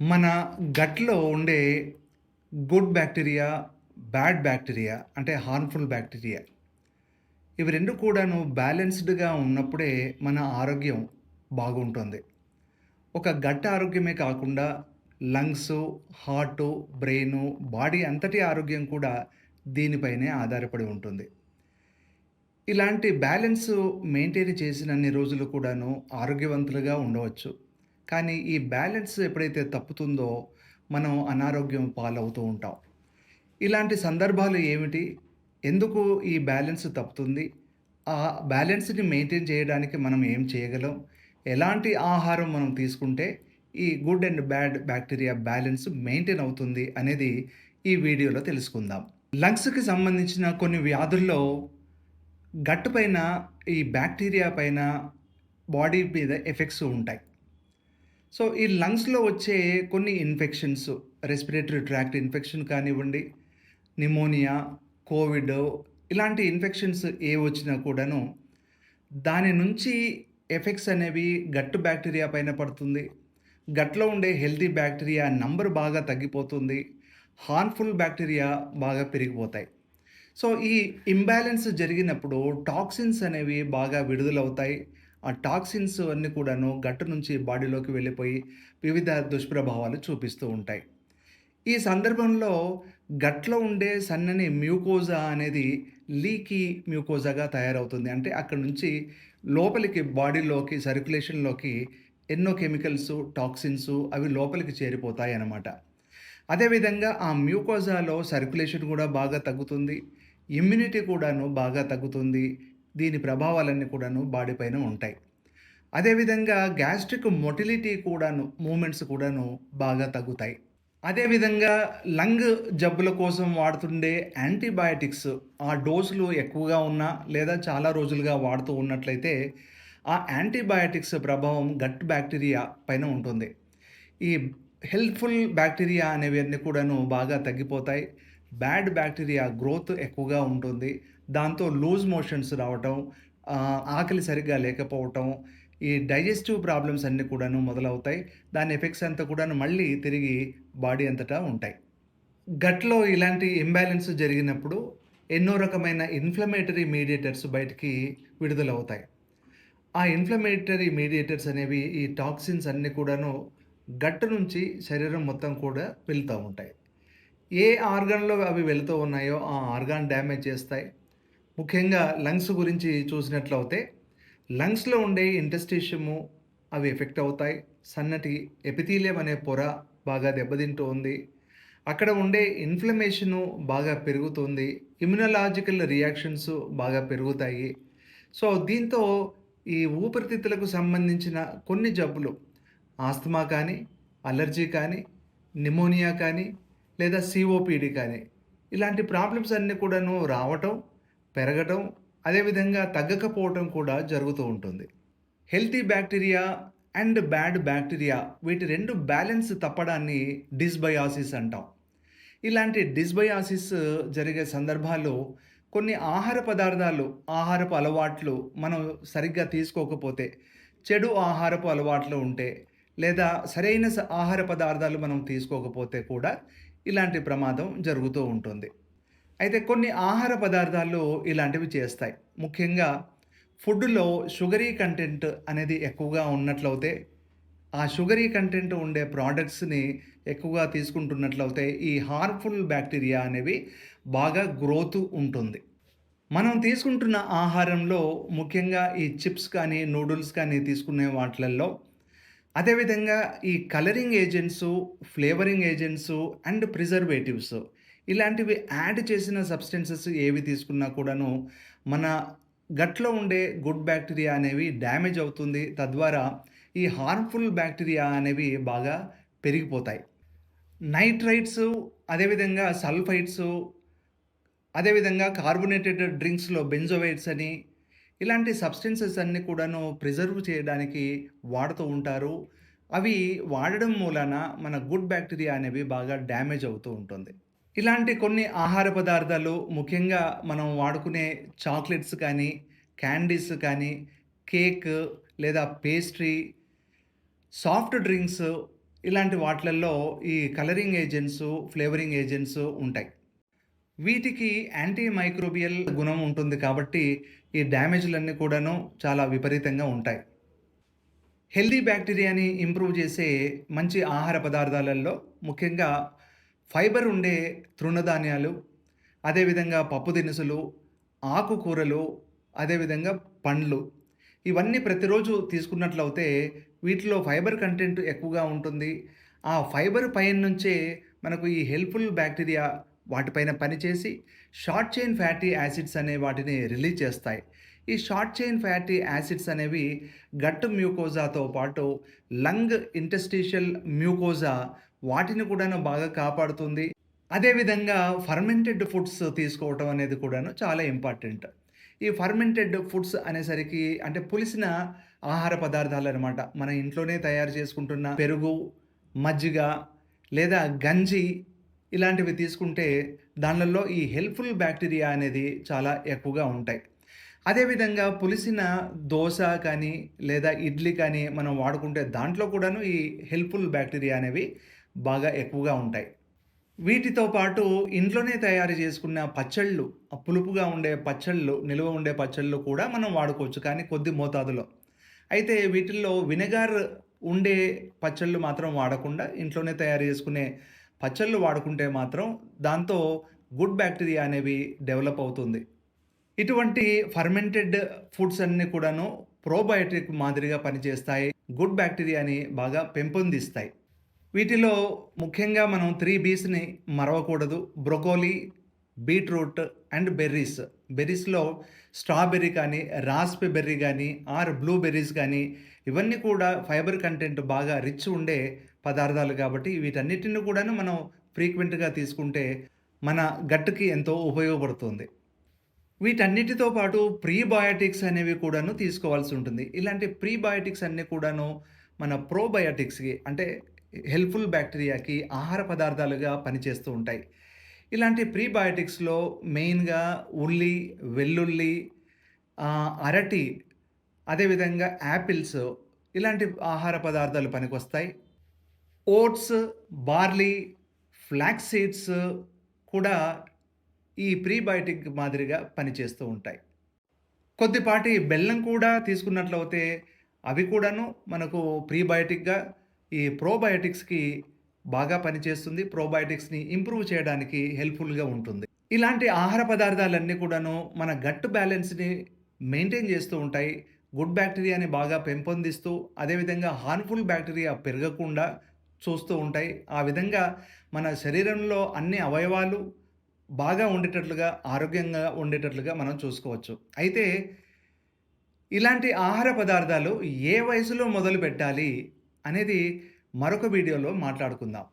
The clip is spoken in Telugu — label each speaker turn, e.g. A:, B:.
A: మన గట్‌లో ఉండే గుడ్ బ్యాక్టీరియా, బ్యాడ్ బ్యాక్టీరియా అంటే హార్మ్‌ఫుల్ బ్యాక్టీరియా. ఇవి రెండు కూడాను బ్యాలెన్స్‌డ్‌గా ఉన్నప్పుడే మన ఆరోగ్యం బాగుంటుంది. ఒక గట్ ఆరోగ్యమే కాకుండా లంగ్స్ హార్టు, బ్రెయిన్ బాడీ అంతటి ఆరోగ్యం కూడా దీనిపైనే ఆధారపడి ఉంటుంది. ఇలాంటి బ్యాలెన్స్ మెయింటైన్ చేసినన్ని రోజులు కూడాను ఆరోగ్యవంతులుగా ఉండవచ్చు. కానీ ఈ బ్యాలెన్స్ ఎప్పుడైతే తప్పుతుందో మనం అనారోగ్యం పాలవుతూ ఉంటాం. ఇలాంటి సందర్భాలు ఏమిటి? ఎందుకు ఈ బ్యాలెన్స్ తప్పుతుంది? ఆ బ్యాలెన్స్‌ని మెయింటైన్ చేయడానికి మనం ఏం చేయగలం? ఎలాంటి ఆహారం మనం తీసుకుంటే ఈ good and bad bacteria balance maintain అవుతుంది అనేది ఈ వీడియోలో తెలుసుకుందాం. లంగ్స్‌కి సంబంధించిన కొన్ని వ్యాధుల్లో గట్ పైన ఈ బ్యాక్టీరియా పైన బాడీ మీద ఎఫెక్ట్స్ ఉంటాయి. సో, ఈ లంగ్స్‌లో వచ్చే కొన్ని ఇన్ఫెక్షన్స్ రెస్పిరేటరీ ట్రాక్ట్ ఇన్ఫెక్షన్ కానివ్వండి, నిమోనియా కోవిడ్ ఇలాంటి ఇన్ఫెక్షన్స్ ఏ వచ్చినా కూడాను దాని నుంచి ఎఫెక్ట్స్ అనేవి గట్ బ్యాక్టీరియా పైన పడుతుంది. గట్‌లో ఉండే హెల్తీ బ్యాక్టీరియా నంబర్ బాగా తగ్గిపోతుంది. హార్మ్‌ఫుల్ బ్యాక్టీరియా బాగా పెరిగిపోతాయి. సో, ఈ ఇంబ్యాలెన్స్ జరిగినప్పుడు టాక్సిన్స్ అనేవి బాగా విడుదలవుతాయి. ఆ టాక్సిన్స్ అన్నీ కూడాను గట్టు నుంచి బాడీలోకి వెళ్ళిపోయి వివిధ దుష్ప్రభావాలు చూపిస్తూ ఉంటాయి. ఈ సందర్భంలో గట్‌లో ఉండే సన్నని మ్యూకోజా అనేది లీకీ మ్యూకోజాగా తయారవుతుంది. అంటే అక్కడి నుంచి లోపలికి బాడీలోకి సర్క్యులేషన్‌లోకి ఎన్నో కెమికల్స్ టాక్సిన్స్ అవి లోపలికి చేరిపోతాయి అన్నమాట అదేవిధంగా ఆ మ్యూకోజాలో సర్క్యులేషన్ కూడా బాగా తగ్గుతుంది. ఇమ్యూనిటీ కూడాను బాగా తగ్గుతుంది. దీని ప్రభావాలన్నీ కూడాను బాడీ పైన ఉంటాయి. అదేవిధంగా గ్యాస్ట్రిక్ మొటిలిటీ కూడాను మూమెంట్స్ కూడాను బాగా తగ్గుతాయి. అదేవిధంగా లంగ్ జబ్బుల కోసం వాడుతుండే యాంటీబయాటిక్స్ ఆ డోసులు ఎక్కువగా ఉన్నా లేదా చాలా రోజులుగా వాడుతూ ఉన్నట్లయితే ఆ యాంటీబయాటిక్స్ ప్రభావం గట్ బ్యాక్టీరియా పైన ఉంటుంది. ఈ హెల్ప్‌ఫుల్ బ్యాక్టీరియా అనేవి అన్నీ కూడాను బాగా తగ్గిపోతాయి. బ్యాడ్ బ్యాక్టీరియా గ్రోత్ ఎక్కువగా ఉంటుంది. దాంతో లూజ్ మోషన్స్ రావటం, ఆకలి సరిగ్గా లేకపోవటం, ఈ డైజెస్టివ్ ప్రాబ్లమ్స్ అన్నీ కూడాను మొదలవుతాయి. దాని ఎఫెక్ట్స్ అంతా కూడాను మళ్ళీ తిరిగి బాడీ అంతటా ఉంటాయి. గట్‌లో ఇలాంటి ఇంబ్యాలెన్స్ జరిగినప్పుడు ఎన్నో రకమైన ఇన్‌ఫ్లమేటరీ మీడియేటర్స్ బయటికి విడుదలవుతాయి. ఆ ఇన్‌ఫ్లమేటరీ మీడియేటర్స్ అనేవి ఈ టాక్సిన్స్ అన్నీ కూడాను గట్ నుంచి శరీరం మొత్తం కూడా వెళుతూ ఉంటాయి. ఏ ఆర్గాన్‌లో అవి వెళుతూ ఉన్నాయో ఆ ఆర్గాన్ డ్యామేజ్ చేస్తాయి. ముఖ్యంగా లంగ్స్ గురించి చూసినట్లయితే లంగ్స్‌లో ఉండే ఇంటెస్టిషము అవి ఎఫెక్ట్ అవుతాయి. సన్నటి ఎపిథీలియం అనే పొర బాగా దెబ్బతింటూ ఉంది. అక్కడ ఉండే ఇన్‌ఫ్లమేషను బాగా పెరుగుతుంది. ఇమ్యునలాజికల్ రియాక్షన్స్ బాగా పెరుగుతాయి. సో, దీంతో ఈ ఊపిరితిత్తులకు సంబంధించిన కొన్ని జబ్బులు ఆస్తమా కానీ, అలర్జీ కానీ, న్యూమోనియా కానీ లేదా సీఓపీడీ కానీ ఇలాంటి ప్రాబ్లమ్స్ అన్నీ కూడాను రావటం, పెరగటం అదేవిధంగా తగ్గకపోవటం కూడా జరుగుతూ ఉంటుంది. Healthy bacteria and bad bacteria వీటి రెండు బ్యాలెన్స్ తప్పడాన్ని డిస్బయాసిస్ అంటాం. ఇలాంటి డిస్బయాసిస్ జరిగే సందర్భాల్లో కొన్ని ఆహార పదార్థాలు, ఆహారపు అలవాట్లు మనం సరిగ్గా తీసుకోకపోతే, చెడు ఆహారపు అలవాట్లు ఉంటే లేదా సరైన స ఆహార పదార్థాలు మనం తీసుకోకపోతే కూడా ఇలాంటి ప్రమాదం జరుగుతూ ఉంటుంది. అయితే కొన్ని ఆహార పదార్థాలు ఇలాంటివి చేస్తాయి. ముఖ్యంగా ఫుడ్‌లో షుగరీ కంటెంట్ అనేది ఎక్కువగా ఉన్నట్లయితే, ఆ షుగరీ కంటెంట్ ఉండే ప్రోడక్ట్స్ని ఎక్కువగా తీసుకుంటున్నట్లయితే ఈ హార్మ్‌ఫుల్ బ్యాక్టీరియా అనేవి బాగా గ్రోత్ ఉంటుంది. మనం తీసుకుంటున్న ఆహారంలో ముఖ్యంగా ఈ చిప్స్ కానీ, నూడిల్స్ కానీ తీసుకునే వాటిలల్లో అదేవిధంగా ఈ colouring agents, flavouring agents and preservatives ఇలాంటివి యాడ్ చేసిన సబ్స్టెన్సెస్ ఏవి తీసుకున్నా కూడాను మన గట్‌లో ఉండే గుడ్ బ్యాక్టీరియా అనేవి డ్యామేజ్ అవుతుంది. తద్వారా ఈ హార్మ్‌ఫుల్ బ్యాక్టీరియా అనేవి బాగా పెరిగిపోతాయి. నైట్రైట్స్ అదేవిధంగా సల్ఫైట్స్ అదేవిధంగా కార్బొనేటెడ్ డ్రింక్స్‌లో బెంజోవైట్స్ అని ఇలాంటి సబ్స్టెన్సెస్ అన్నీ కూడాను ప్రిజర్వ్ చేయడానికి వాడుతూ ఉంటారు. అవి వాడడం మూలాన మన గుడ్ బ్యాక్టీరియా అనేవి బాగా డ్యామేజ్ అవుతూ ఉంటుంది. ఇలాంటి కొన్ని ఆహార పదార్థాలు ముఖ్యంగా మనం వాడుకునే చాక్లెట్స్ కానీ, క్యాండీస్ కానీ, కేక్ లేదా పేస్ట్రీ, సాఫ్ట్ డ్రింక్స్ ఇలాంటి వాటిలల్లో ఈ కలరింగ్ ఏజెంట్స్, ఫ్లేవరింగ్ ఏజెంట్స్ ఉంటాయి. వీటికి యాంటీ మైక్రోబియల్ గుణం ఉంటుంది కాబట్టి ఈ డ్యామేజ్‌లన్నీ కూడాను చాలా విపరీతంగా ఉంటాయి. హెల్తీ బ్యాక్టీరియాని ఇంప్రూవ్ చేసే మంచి ఆహార పదార్థాలలో ముఖ్యంగా ఫైబర్ ఉండే తృణధాన్యాలు, అదేవిధంగా పప్పు దినుసులు, ఆకుకూరలు, అదేవిధంగా పండ్లు. ఇవన్నీ ప్రతిరోజు తీసుకున్నట్లయితే వీటిలో ఫైబర్ కంటెంట్ ఎక్కువగా ఉంటుంది. ఆ ఫైబర్ పైన నుంచే మనకు ఈ హెల్ప్‌ఫుల్ బ్యాక్టీరియా వాటిపైన పనిచేసి షార్ట్ చైన్ ఫ్యాటీ యాసిడ్స్ అనే వాటిని రిలీజ్ చేస్తాయి. ఈ షార్ట్ చైన్ ఫ్యాటీ యాసిడ్స్ అనేవి గట్ మ్యూకోజాతో పాటు లంగ్ ఇంటెస్టిషియల్ మ్యూకోజా వాటిని కూడాను బాగా కాపాడుతుంది. అదేవిధంగా ఫర్మెంటెడ్ ఫుడ్స్ తీసుకోవటం అనేది కూడాను చాలా ఇంపార్టెంట్. ఈ ఫర్మెంటెడ్ ఫుడ్స్ అనేసరికి అంటే పులిసిన ఆహార పదార్థాలు అనమాట మన ఇంట్లోనే తయారు చేసుకుంటున్న పెరుగు, మజ్జిగ లేదా గంజి ఇలాంటివి తీసుకుంటే దానిలో ఈ హెల్ప్‌ఫుల్ బ్యాక్టీరియా అనేది చాలా ఎక్కువగా ఉంటాయి. అదేవిధంగా పులిసిన దోశ కానీ, లేదా ఇడ్లీ కానీ మనం వాడుకుంటే దాంట్లో కూడాను ఈ హెల్ప్‌ఫుల్ బ్యాక్టీరియా అనేవి బాగా ఎక్కువగా ఉంటాయి. వీటితో పాటు ఇంట్లోనే తయారు చేసుకున్న పచ్చళ్ళు, పులుపుగా ఉండే పచ్చళ్ళు, నిల్వ ఉండే పచ్చళ్ళు కూడా మనం వాడుకోవచ్చు. కానీ కొద్ది మోతాదులో. అయితే వీటిల్లో వినెగార్ ఉండే పచ్చళ్ళు మాత్రం వాడకుండా ఇంట్లోనే తయారు చేసుకునే పచ్చళ్ళు వాడుకుంటే మాత్రం దాంతో గుడ్ బ్యాక్టీరియా అనేవి డెవలప్ అవుతుంది. ఇటువంటి ఫర్మెంటెడ్ ఫుడ్స్ అన్నీ కూడాను ప్రోబయోటిక్ మాదిరిగా పనిచేస్తాయి. గుడ్ బ్యాక్టీరియాని బాగా పెంపొందిస్తాయి. వీటిలో ముఖ్యంగా మనం త్రీ బీస్‌ని మరవకూడదు. Broccoli beetroot and berries. బెర్రీస్‌లో strawberry కానీ, రాస్ప్‌బెర్రీ కానీ ఆర్ బ్లూబెర్రీస్ కానీ ఇవన్నీ కూడా ఫైబర్ కంటెంట్ బాగా రిచ్ ఉండే పదార్థాలు కాబట్టి వీటన్నిటిని కూడాను మనం ఫ్రీక్వెంట్‌గా తీసుకుంటే మన గట్టుకి ఎంతో ఉపయోగపడుతుంది. వీటన్నిటితో పాటు ప్రీబయోటిక్స్ అనేవి కూడాను తీసుకోవాల్సి ఉంటుంది. ఇలాంటి ప్రీబయోటిక్స్ అన్నీ కూడాను మన ప్రోబయాటిక్స్కి అంటే హెల్ప్‌ఫుల్ బ్యాక్టీరియాకి ఆహార పదార్థాలుగా పనిచేస్తూ ఉంటాయి. ఇలాంటి ప్రీబయోటిక్స్‌లో మెయిన్‌గా ఉల్లి, వెల్లుల్లి, అరటి, అదేవిధంగా యాపిల్స్ ఇలాంటి ఆహార పదార్థాలు పనికొస్తాయి. ఓట్స్, బార్లీ, ఫ్లాక్స్ సీడ్స్ కూడా ఈ ప్రీబయోటిక్ మాదిరిగా పనిచేస్తూ ఉంటాయి. కొద్దిపాటి బెల్లం కూడా తీసుకున్నట్లయితే అవి కూడాను మనకు ప్రీబయోటిక్‌గా ఈ ప్రోబయోటిక్స్‌కి బాగా పనిచేస్తుంది. ప్రోబయోటిక్స్‌ని ఇంప్రూవ్ చేయడానికి హెల్ప్‌ఫుల్‌గా ఉంటుంది. ఇలాంటి ఆహార పదార్థాలన్నీ కూడాను మన గట్ బ్యాలెన్స్‌ని మెయింటైన్ చేస్తూ ఉంటాయి. గుడ్ బ్యాక్టీరియాని బాగా పెంపొందిస్తూ, అదేవిధంగా హార్మ్‌ఫుల్ బ్యాక్టీరియా పెరగకుండా చూస్తూ ఉంటాయి. ఆ విధంగా మన శరీరంలో అన్ని అవయవాలు బాగా ఉండేటట్లుగా, ఆరోగ్యంగా ఉండేటట్లుగా మనం చూసుకోవచ్చు. అయితే ఇలాంటి ఆహార పదార్థాలు ఏ వయసులో మొదలు పెట్టాలి అనేది మరొక వీడియోలో మాట్లాడుకుందాం.